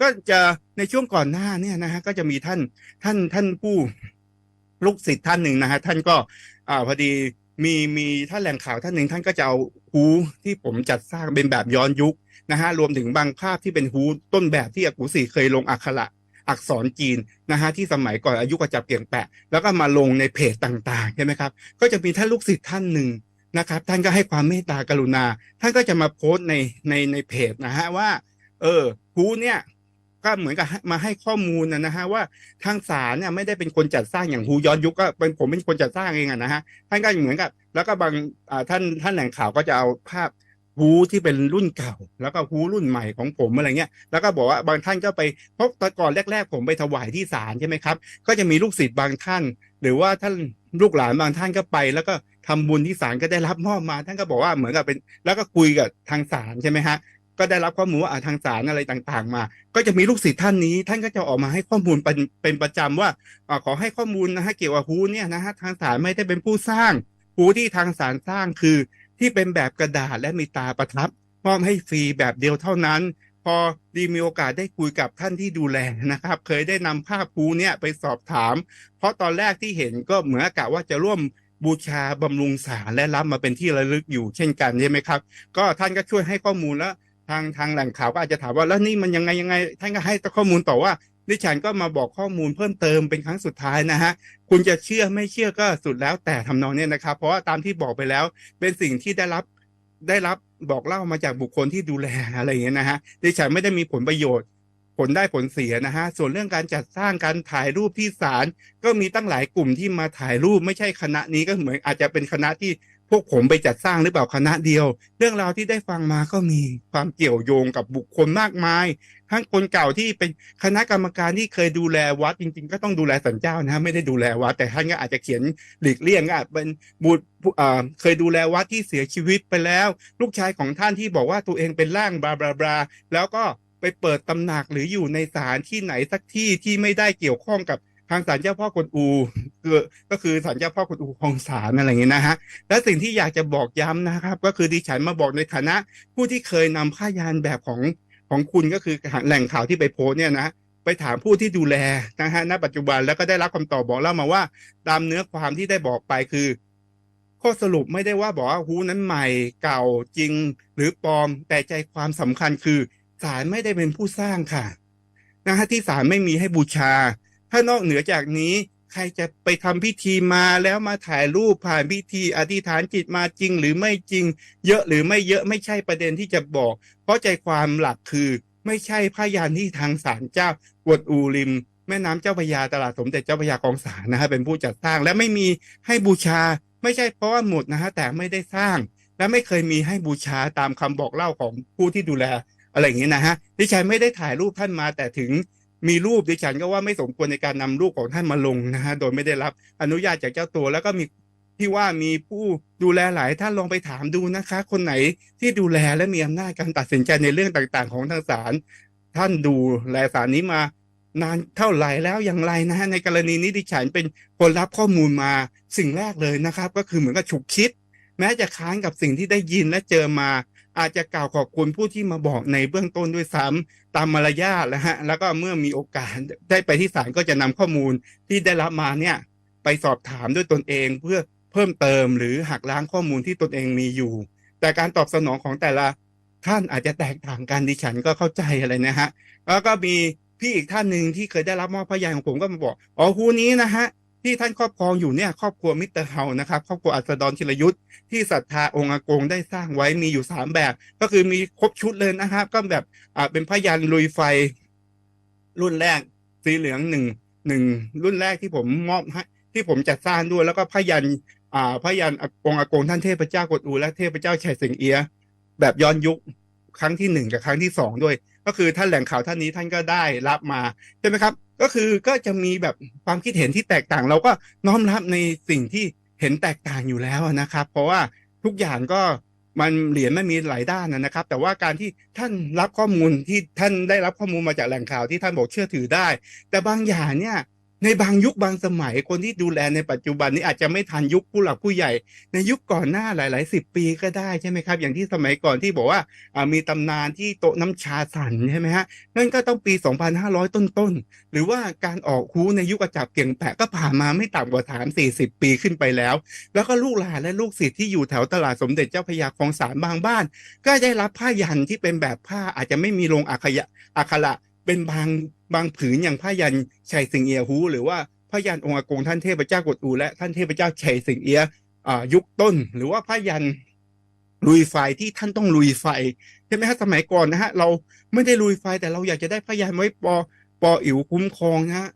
ก็จะในช่วงก่อนหน้าเนี่ยนะฮะก็จะมีท่านท่านท่านผู้ลูกศิษย์ท่านหนึ่งนะฮะท่านก็อ่าพอดีมีมีท่านแหล่งข่าวท่านหนึ่งท่านก็จะเอาฮูที่ผมจัดสร้างเป็นแบบย้อนยุคนะฮะรวมถึงบางภาพที่เป็นฮูต้นแบบที่อากูสีเคยลงอักขระอักษรจีนนะฮะที่สมัยก่อนอายุกระจับเกี่ยงแปะ แล้วก็มาลงในเพจต่างๆใช่ไหมครับก็จะมีท่านลูกศิษย์ท่านหนึ่งนะครับ ท่านก็ให้ความเมตตากรุณา ท่านก็จะมาโพสต์ในในในเพจนะฮะว่า เออฮูเนี่ย ก็เหมือนกับมาให้ข้อมูลนะนะฮะว่าทางศาลเนี่ยไม่ได้เป็นคนจัดสร้างอย่างฮูย้อนยุคก็เป็นผมเป็นคนจัดสร้างเองอะนะฮะท่านก็เหมือนกับ แล้วก็บางท่านท่านแหล่งข่าวก็จะเอาภาพฮูที่เป็นรุ่นเก่า แล้วก็ฮูรุ่นใหม่ของผมอะไรเงี้ยแล้วก็บอกว่าบางท่านก็ไปเพราะตอนก่อนแรก ๆ ผมไปถวายที่ศาลใช่ไหมครับ ก็จะมีลูกศิษย์บางท่าน หรือว่าท่านลูกหลานบางท่านก็ไป แล้วก็ทำบุญที่ศาลก็ได้รับมอบมา ท่านก็บอกว่าเหมือนกับเป็น แล้วก็คุยกับทางศาลใช่ไหมฮะ ก็ได้รับข้อมูลว่าทางศาลอะไรต่างๆ มา ก็จะมีลูกศิษย์ท่านนี้ ท่านก็จะออกมาให้ข้อมูลเป็นเป็นประจำว่าขอให้ข้อมูลนะฮะเกี่ยวกับฮูเนี่ยนะฮะทางศาลไม่ได้เป็นผู้สร้างฮูที่ทางศาลสร้างคือ ที่เป็นแบบกระดาษและมีตาประทับมอบให้ฟรีแบบเดียวเท่านั้น พอดีมีโอกาสได้คุยกับท่านที่ดูแลนะครับ เคยได้นำภาพฮูเนี่ยไปสอบถาม เพราะตอนแรกที่เห็นก็เหมือนกะว่าจะร่วมบูชาบำรุงศาลและรับมาเป็นที่ระลึกอยู่เช่นกันใช่ไหมครับ ก็ท่านก็ช่วยให้ข้อมูลแล้ว ทางทางแหล่งข่าวก็อาจจะถามว่าแล้วนี่มันยังไงยังไงท่านก็ให้ข้อมูลต่อว่าดิฉันก็มาบอกข้อมูลเพิ่มเติมเป็นครั้งสุดท้ายนะฮะคุณจะเชื่อไม่เชื่อก็สุดแล้วแต่ทำนองเนี้ยนะครับ เพราะว่าตามที่บอกไปแล้วเป็นสิ่งที่ได้รับได้รับบอกเล่ามาจากบุคคลที่ดูแลอะไรอย่างเงี้ยนะฮะดิฉันไม่ได้มีผลประโยชน์ ผลได้ผลเสียนะฮะส่วนเรื่องการจัดสร้างการถ่ายรูปที่ศาลก็มีตั้งหลายกลุ่มที่มาถ่ายรูปไม่ใช่คณะนี้ก็เหมือนอาจจะเป็นคณะที่ พวกผมไปจัดสร้างหรือเปล่าคณะเดียว เรื่องราวที่ได้ฟังมาก็มีความเกี่ยวโยงกับบุคคลมากมาย ทั้งคนเก่าที่เป็นคณะกรรมการที่เคยดูแลวัดจริง ๆ ก็ต้องดูแลสันเจ้านะไม่ได้ดูแลวัดแต่ท่านก็อาจจะเขียนหลีกเลี่ยงก็อาจเป็นบุตรเอ่อเคยดูแลวัดที่เสียชีวิตไปแล้ว ลูกชายของท่านที่บอกว่าตัวเองเป็นร่างบลาบลาบลาแล้วก็ไปเปิดตำหนักหรืออยู่ในศาลที่ไหนสักที่ที่ไม่ได้เกี่ยวข้องกับ ทางศาลเจ้าพ่อกวนอูคือก็คือศาลเจ้าพ่อกวนอูของศาลอะไรอย่างเงี้ยนะฮะและสิ่งที่อยากจะบอกย้ำนะครับ ก็คือดิฉันมาบอกในฐานะ ผู้ที่เคยนำผ้ายานแบบของของคุณก็คือแหล่งข่าวที่ไปโพสเนี่ยนะไปถามผู้ที่ดูแลนะฮะณปัจจุบันแล้วก็ได้รับคำตอบบอกเล่ามาว่า ตามเนื้อความที่ได้บอกไปคือ ข้อสรุปไม่ได้ว่าบอกว่าฮูนั้นใหม่เก่าจริง หรือปลอมแต่ใจความสำคัญคือศาลไม่ได้เป็นผู้สร้างค่ะนะฮะที่ศาลไม่มีให้บูชา ถ้านอกเหนือจากนี้ใครจะไปทำพิธีมาแล้วมาถ่ายรูปผ่านพิธีอธิษฐานจิตมาจริง หรือไม่จริง เยอะหรือไม่เยอะไม่ใช่ประเด็นที่จะบอก เพราะใจความหลักคือ ไม่ใช่พยานที่ทางศาลเจ้ากวดอูริม แม่น้ำเจ้าพยาตลาดสมเด็จเจ้าพยากองสารนะฮะเป็นผู้จัดสร้างและไม่มีให้บูชา ไม่ใช่เพราะว่าหมดนะฮะแต่ไม่ได้สร้าง และไม่เคยมีให้บูชาตามคำบอกเล่าของผู้ที่ดูแลอะไรอย่างนี้นะฮะดิฉันไม่ได้ถ่ายรูปท่านมาแต่ถึง มีรูปดิฉันก็ว่าไม่สมควรในการนำรูปของท่านมาลงนะฮะโดยไม่ได้รับอนุญาตจากเจ้าตัว แล้วก็มีที่ว่ามีผู้ดูแลหลายท่านลองไปถามดูนะคะ คนไหนที่ดูแลและมีอำนาจการตัดสินใจในเรื่องต่างๆ ของทางศาลท่านดูแลศาลนี้มานานเท่าไหร่แล้วอย่างไรนะฮะในกรณีนี้ดิฉันเป็นคนรับข้อมูลมาสิ่งแรกเลยนะครับ ก็คือเหมือนกับฉุกคิด แม้จะค้านกับสิ่งที่ได้ยินและเจอมา อาจจะกล่าวขอบคุณผู้ที่มาบอกในเบื้องต้นด้วยซ้ำตามมารยาทแล้วฮะแล้วก็เมื่อมีโอกาสได้ไปที่ศาลก็จะนำข้อมูลที่ได้รับมาเนี่ยไปสอบถามด้วยตนเอง เพื่อเพิ่มเติมหรือหักล้างข้อมูลที่ตนเองมีอยู่ แต่การตอบสนองของแต่ละท่านอาจจะแตกต่างกันดิฉันก็เข้าใจอะไรนะฮะแล้วก็มีพี่อีกท่านหนึ่งที่เคยได้รับมอบพยานของผมก็มาบอกอ๋อฮูนี้นะฮะ ที่ท่านครอบครองอยู่เนี่ยครอบครัวมิเตรเฮานะครับครอบครัวอัสดรธิรยุทธ์ที่ศรัทธาองค์อากงได้สร้างไว้มีอยู่สามแบบ ก็คือมีครบชุดเลยนะครับก็แบบอ่าเป็นพยันลุยไฟ รุ่นแรกสีเหลืองหนึ่งหนึ่งรุ่นแรกที่ผมมอบให้ที่ผมจัดสร้างด้วยแล้วก็พยันอ่าพยันองค์อากงท่านเทพเจ้ากดอูและเทพเจ้าชัยเสิงเอีย แบบย้อนยุค ครั้งที่หนึ่งกับครั้งที่สองด้วย ก็คือท่านแหล่งข่าวท่านนี้ท่านก็ได้รับมาใช่ไหมครับ ก็คือก็จะมีแบบความคิดเห็นที่แตกต่าง เราก็น้อมรับในสิ่งที่เห็นแตกต่างอยู่แล้วนะครับ เพราะว่าทุกอย่างก็มันเหรียญไม่มีหลายด้านนะครับ แต่ว่าการที่ท่านรับข้อมูลที่ท่านได้รับข้อมูลมาจากแหล่งข่าวที่ท่านบอกเชื่อถือได้ แต่บางอย่างเนี่ย ในบางยุคบางสมัยคนที่ดูแลในปัจจุบันนี้อาจจะไม่ทันยุคผู้หลักผู้ใหญ่ ในยุคก่อนหน้าหลายๆสิบปีก็ได้ใช่ไหมครับ อย่างที่สมัยก่อนที่บอกว่ามีตำนานที่โต๊ะน้ำชาสันใช่ไหมฮะนั่นก็ต้องปี 2,500 ต้นๆ หรือว่าการออกฮูในยุคอาจับเก่งแปะก็ผ่านมาไม่ต่ำกว่าถาม40ปีขึ้นไปแล้ว แล้วก็ลูกหลานและลูกศิษย์ที่อยู่แถวตลาดสมเด็จเจ้าพยาคลองสารบางบ้าน ก็ได้รับผ้ายันที่เป็นแบบผ้าอาจจะไม่มีลงอักขยะอักขระเป็นบางบางผืนอย่างผ้ายันชัยสิงเอียฮูหรือว่าผ้ายันองค์อากงท่านเทพเจ้ากดอูและท่านเทพเจ้าชัยสิงเอียอ่ายุคต้น หรือว่าผ้ายันลุยไฟที่ท่านต้องลุยไฟใช่ไหมฮะสมัยก่อนนะฮะเราไม่ได้ลุยไฟแต่เราอยากจะได้ผ้ายันไว้ปอปออิ๋วคุ้มครองนะฮะ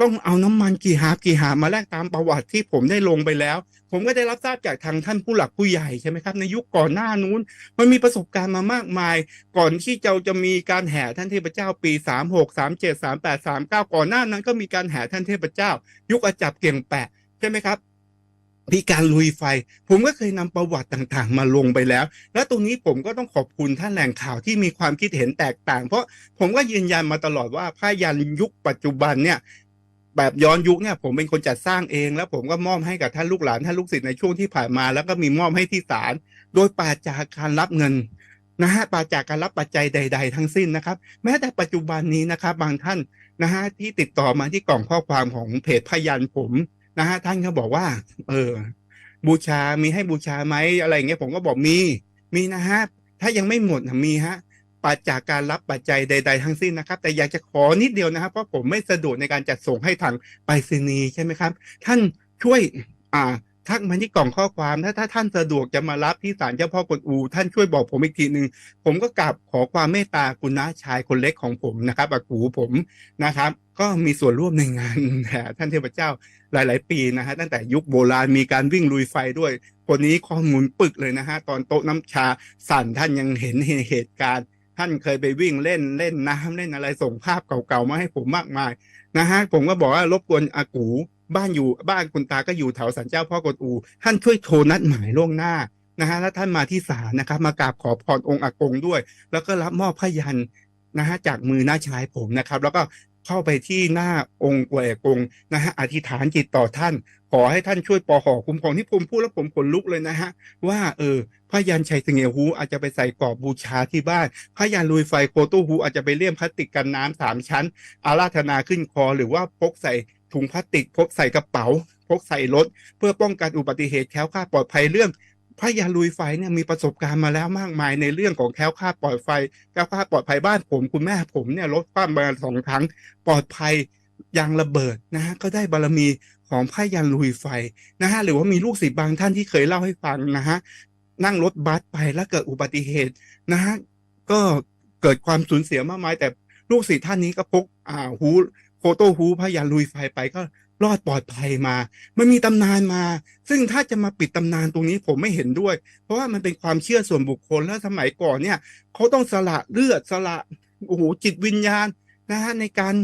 ต้องเอาน้ำมันกี่หาบกี่หาบมาแลกตามประวัติที่ผมได้ลงไปแล้ว ผมก็ได้รับทราบจากทางท่านผู้หลักผู้ใหญ่ใช่ไหมครับ ในยุคก่อนหน้านู้นมันมีประสบการณ์มามากมาย ก่อนที่เจะจะมีการแห่ท่านเทพเจ้าปีสามหกสามเจ็ดสามแปดสามเก้าก่อนหน้านั้นก็มีการแห่ท่านเทพเจ้า ยุคอาจับเก่งแปะใช่ไหมครับมีการลุยไฟ ผมก็เคยนำประวัติต่างๆ มาลงไปแล้ว แล้วตรงนี้ผมก็ต้องขอบคุณท่านแหล่งข่าวที่มีความคิดเห็นแตกต่าง เพราะผมก็ยืนยันมาตลอดว่าผ้ายันยุคปัจจุบันเนี่ย แบบย้อนยุคเนี่ยผมเป็นคนจัดสร้างเอง แล้วผมก็มอบให้กับท่านลูกหลานท่านลูกศิษย์ในช่วงที่ผ่านมา แล้วก็มีมอบให้ที่ศาลโดยปราศจากการรับเงินนะฮะปราศจากการรับปัจจัยใด ๆ ทั้งสิ้นนะครับ แม้แต่ปัจจุบันนี้นะครับ บางท่านนะฮะที่ติดต่อมาที่กล่องข้อความของเพจพยันผมนะฮะท่านก็บอกว่า เออ บูชามีให้บูชาไหมอะไรเงี้ยผมก็บอกมี มีนะฮะถ้ายังไม่หมดมีฮะ ปราศจากการรับปัจจัยใด ๆ ทั้งสิ้นนะครับ แต่อยากจะขอนิดเดียวนะครับ เพราะผมไม่สะดวกในการจัดส่งให้ทางไปรษณีย์ใช่ไหมครับ ท่านช่วยอ่าทักมาที่กล่องข้อความถ้าถ้าท่านสะดวกจะมารับที่ศาลเจ้าพ่อกวนอู ท่านช่วยบอกผมอีกทีหนึ่งผมก็กราบขอความเมตตาคุณน้าชายคนเล็กของผมนะครับอากูผมนะครับ ก็มีส่วนร่วมในงานท่านเทพเจ้าหลาย ๆ ปีนะฮะตั้งแต่ยุคโบราณมีการวิ่งลุยไฟด้วย คนนี้ข้อมูลปึกเลยนะฮะตอนโต๊ะน้ำชาสั่นท่านยังเห็นเหตุการณ์ ท่านเคยไปวิ่งเล่นเล่นน้ำเล่นอะไรส่งภาพเก่าๆมาให้ผมมากมายนะฮะผมก็บอกว่ารบกวนอากูบ้านอยู่บ้านคุณตาก็อยู่แถวสันเจ้าพ่อกดอู ท่านช่วยโทรนัดหมายล่วงหน้านะฮะแล้วท่านมาที่ศาลนะครับ มากราบขอพรองค์อากงด้วย แล้วก็รับมอบพยันนะฮะจากมือหน้าชายผมนะครับ แล้วก็ เข้าไปที่หน้าองค์อวยอากงนะฮะอธิษฐานจิตต่อท่าน ขอให้ท่านช่วยปอหอคุ้มครองที่ผมพูดแล้วผมขนลุกเลยนะฮะ ว่าเออพระยันชัยเสงี่ยหูอาจจะไปใส่กรอบบูชาที่บ้านพระยันลุยไฟโคตู้หูอาจจะไปเลี่ยมพลาสติกกันน้ำสามชั้น อาราธนาขึ้นคอหรือว่าพกใส่ถุงพลาสติกพกใส่กระเป๋าพกใส่รถ เพื่อป้องกันอุบัติเหตุแคล้วคลาดปลอดภัยเรื่อง พระยาลุยไฟเนี่ยมีประสบการณ์มาแล้วมากมายในเรื่องของแคล้วคลาดปลอดไฟแคล้วคลาดปลอดภัยบ้านผมคุณแม่ผมเนี่ยรถคว่ำมาสองครั้งปลอดภัยยางระเบิดนะฮะก็ได้บารมีของพระยันลุยไฟนะฮะหรือว่ามีลูกศิษย์บางท่านที่เคยเล่าให้ฟังนะฮะนั่งรถบัสไปแล้วเกิดอุบัติเหตุนะฮะก็เกิดความสูญเสียมากมายแต่ลูกศิษย์ท่านนี้ก็พกอ่าหูโฟโต้ฮูพระยันลุยไฟไปก็ รอดปลอดภัยมา มันมีตำนานมา ซึ่งถ้าจะมาปิดตำนานตรงนี้ผมไม่เห็นด้วย เพราะว่ามันเป็นความเชื่อส่วนบุคคลและสมัยก่อนเนี่ยเขาต้องสละเลือดสละโอ้โหจิตวิญญาณนะฮะในการ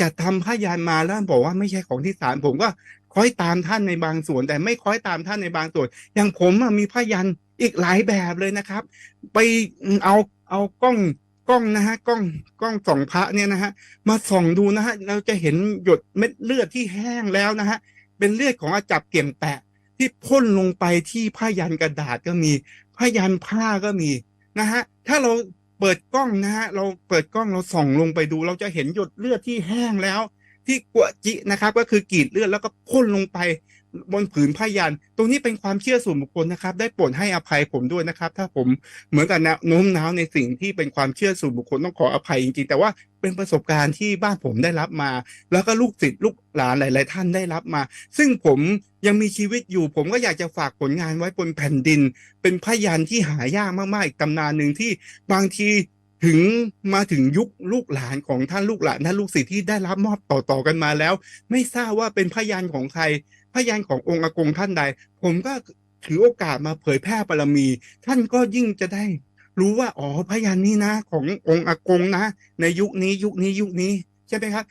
จัดทำพยานมาแล้วบอกว่าไม่ใช่ของที่ศาลผมก็คอยตามท่านในบางส่วน แต่ไม่คอยตามท่านในบางส่วน อย่างผมอะมีพยันอีกหลายแบบเลยนะครับ ไปเอาเอากล้อง กล้องนะฮะกล้องกล้องส่องพระเนี่ยนะฮะมาส่องดูนะฮะเราจะเห็นหยดเม็ดเลือดที่แห้งแล้วนะฮะเป็นเลือดของอาจับเกี่ยมแปะที่พ่นลงไปที่ผ้ายันกระดาษก็มีผ้ายันผ้าก็มีนะฮะถ้าเราเปิดกล้องนะฮะเราเปิดกล้องเราส่องลงไปดู เราจะเห็นหยดเลือดที่แห้งแล้ว ที่กวจินะครับ ก็คือกรีดเลือดแล้วก็พ่นลงไป บนผืนผ้ายัน ตรงนี้เป็นความเชื่อส่วนบุคคลนะครับ ได้โปรดให้อภัยผมด้วยนะครับ ถ้าผมเหมือนกับนวโน้มน้าวในสิ่งที่เป็นความเชื่อส่วนบุคคลต้องขออภัยจริงๆ แต่ว่าเป็นประสบการณ์ที่บ้านผมได้รับมา แล้วก็ลูกศิษย์ลูกหลานหลาย ๆ ท่านได้รับมา ซึ่งผมยังมีชีวิตอยู่ ผมก็อยากจะฝากผลงานไว้บนแผ่นดิน เป็นพยานที่หายากมากๆ อีกตำนานหนึ่งที่บางทีถึงมาถึงยุคลูกหลานของท่านลูกหลานท่านลูกศิษย์ที่ได้รับมอบต่อๆกันมาแล้ว ไม่ทราบว่าเป็นพยานของใคร พยานขององค์อากงท่านใด ผมก็ถือโอกาสมาเผยแพร่บารมี ท่านก็ยิ่งจะได้ รู้ว่าอ๋อพยานนี้นะ ขององค์อากงนะ ในยุคนี้ยุคนี้ยุคนี้ใช่ไหมครับ